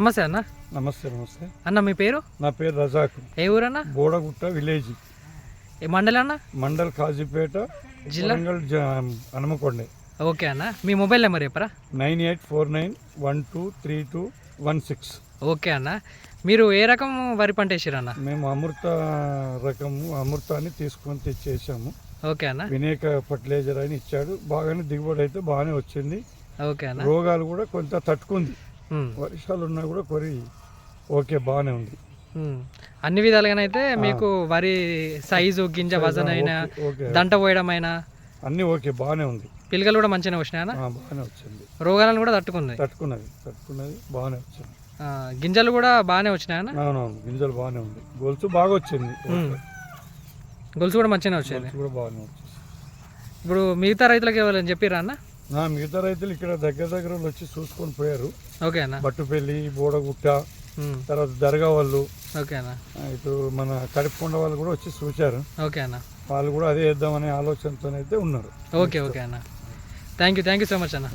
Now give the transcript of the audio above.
నమస్తే అన్న. నమస్తే నమస్తే. అన్న మీ పేరు? నా పేరు రజాక్. ఏ ఊరన్నా? బోడగుట్ట విలేజ్. ఏ మండలి అన్న? మండల్ కాజీపేట జిల్లా? హనుమకొండ. ఓకే అన్న. మీ మొబైల్ నెంబర్ చెప్పరా? Nine eight four nine one two three two one six. Okay అన్న. మీరు ఏ రకం వరి పంట వేసారన్న? మేము అమృత రకము అమృతాన్ని తీసుకొని తెచ్చేసాము. ఓకే అన్న. వినేక ఫర్టిలైజర్ అని ఇచ్చాడు. బాగానే దిగుబడి అయితే బాగానే వచ్చింది. ఓకే అన్న. రోగాలు కూడా కొంత తట్టుకుంది. వర్షాలు ఉన్నా కూడా కొరి ఓకే బాగానే ఉంది. అన్ని విధాలుగానైతే మీకు వరి సైజు గింజ వజన్ అయినా దంట పోయడం అయినా అన్నీ ఓకే బాగానే ఉంది. పిల్లకలు కూడా మంచిగా వచ్చినాయన్న ఆ, బాగానే వచ్చింది. రోగాలను కూడా తట్టుకుంది. తట్టుకున్నది తట్టుకున్నది బాగానే వచ్చింది. గింజలు కూడా బాగానే వచ్చినాయన్న అవునవును గింజలు బాగానే ఉంది. గొలుసు బాగా వచ్చింది. గొలుసు కూడా మంచిగానే వచ్చింది. కూడా బాగానే వచ్చింది. ఇప్పుడు మిగతా రైతులకు ఎవరైనా చెప్పిరా అన్న? మిగతా రైతులు ఇక్కడ దగ్గర దగ్గర వచ్చి చూసుకొని పోయారు. ఓకే అన్న. బట్టుపల్లి బోడగుట్ట తర్వాత దర్గా వాళ్ళు ఓకే అన్న. ఆ, ఇటు మన కడుపుకొండ వాళ్ళు కూడా వచ్చి చూశారు. ఓకే అన్న. వాళ్ళు కూడా అదే వేద్దామనే ఆలోచనతోనైతే ఉన్నారు. ఓకే ఓకే అన్న. Thank you thank you so much అన్న.